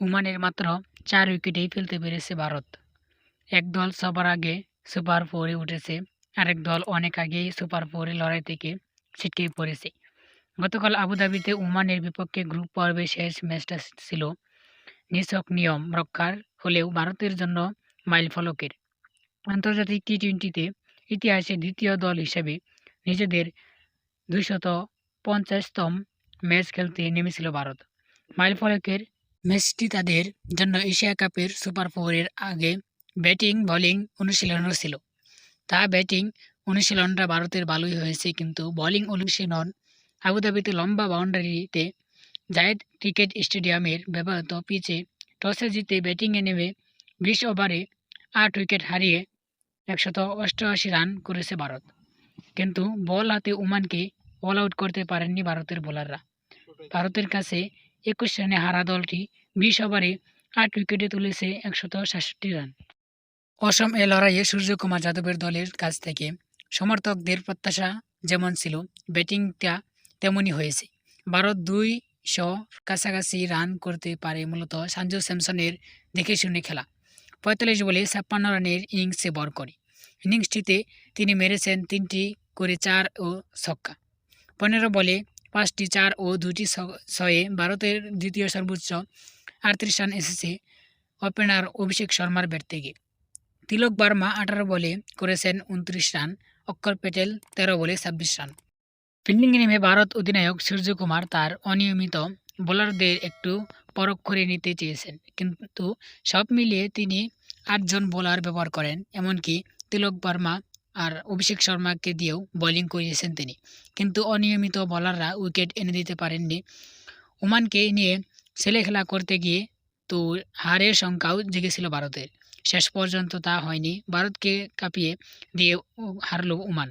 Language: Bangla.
ওমানের মাত্র চার উইকেটেই ফেলতে পেরেছে ভারত। এক দল সবার আগে সুপার ফোরে উঠেছে, আরেক দল অনেক আগেই সুপার ফোরে লড়াই থেকে ছিটকে পড়েছে। গতকাল আবুধাবিতে ওমানের বিপক্ষে গ্রুপ পর্বে শেষ ম্যাচটা ছিল নিছক নিয়ম রক্ষার, হলেও ভারতের জন্য মাইলফলকের আন্তর্জাতিক টি টোয়েন্টিতে ইতিহাসে দ্বিতীয় দল হিসেবে নিজেদের দুইশত পঞ্চাশতম ম্যাচ খেলতে নেমেছিল ভারত। মাইলফলকের ম্যাচটি তাদের জন্য এশিয়া কাপের সুপার ফোরের আগে ব্যাটিং, বোলিং অনুশীলনও ছিল। তা ব্যাটিং অনুশীলনটা ভারতের ভালোই হয়েছে, কিন্তু বোলিং অনুশীলন আবুধাবিতে লম্বা বাউন্ডারিতে জায়েদ ক্রিকেট স্টেডিয়ামের ব্যবহৃত পিচে টসে জিতে ব্যাটিংয়ে নেমে বিশ ওভারে আট উইকেট হারিয়ে একশত অষ্টআশি রান করেছে ভারত। কিন্তু বল হাতে ওমানকে অল আউট করতে পারেননি ভারতের বোলাররা। ভারতের কাছে একুশ রানে হারা দলটি বিশ ওভারে আট উইকেটে তুলেছে একশত সাতষট্টি রান। অসম এ লড়াইয়ে সূর্যকুমার যাদবের দলের কাছ থেকে সমর্থকদের প্রত্যাশা যেমন ছিল, ব্যাটিংটা তেমনই হয়েছে। ভারত দুইশ কাছাকাছি রান করতে পারে মূলত সঞ্জু স্যামসনের দেখে শুনে খেলা। পঁয়তাল্লিশ বলে ছাপ্পান্ন রানের ইনিংসে বর করে। ইনিংসটিতে তিনি মেরেছেন তিনটি করে চার ও ছক্কা। পনেরো বলে পাঁচটি, চার ও দুটি ছয়ে ভারতের দ্বিতীয় সর্বোচ্চ আটত্রিশ রান এসেছে ওপেনার অভিষেক শর্মার ব্যাট থেকে তিলক বার্মা আঠারো বলে করেছেন উনত্রিশ রান, অক্ষর প্যাটেল তেরো বলে ছাব্বিশ রান। ফিল্ডিংয়ে নেমে ভারত অধিনায়ক সূর্যকুমার তার অনিয়মিত বোলারদের একটু পরখ করে নিতে চেয়েছেন, কিন্তু সব মিলিয়ে তিনি আটজন বোলার ব্যবহার করেন, এমনকি তিলক বর্মা আর অভিষেক শর্মাকে দিয়েও বোলিং করিয়েছেন তিনি। কিন্তু অনিয়মিত বলাররা উইকেট এনে দিতে পারেননি। ওমানকে নিয়ে ছেলে খেলা করতে গিয়ে তো হারের সংখ্যাও জেগেছিল ভারতের। শেষ পর্যন্ত তা হয়নি। ভারতকে কাঁপিয়ে দিয়ে হারল ওমান।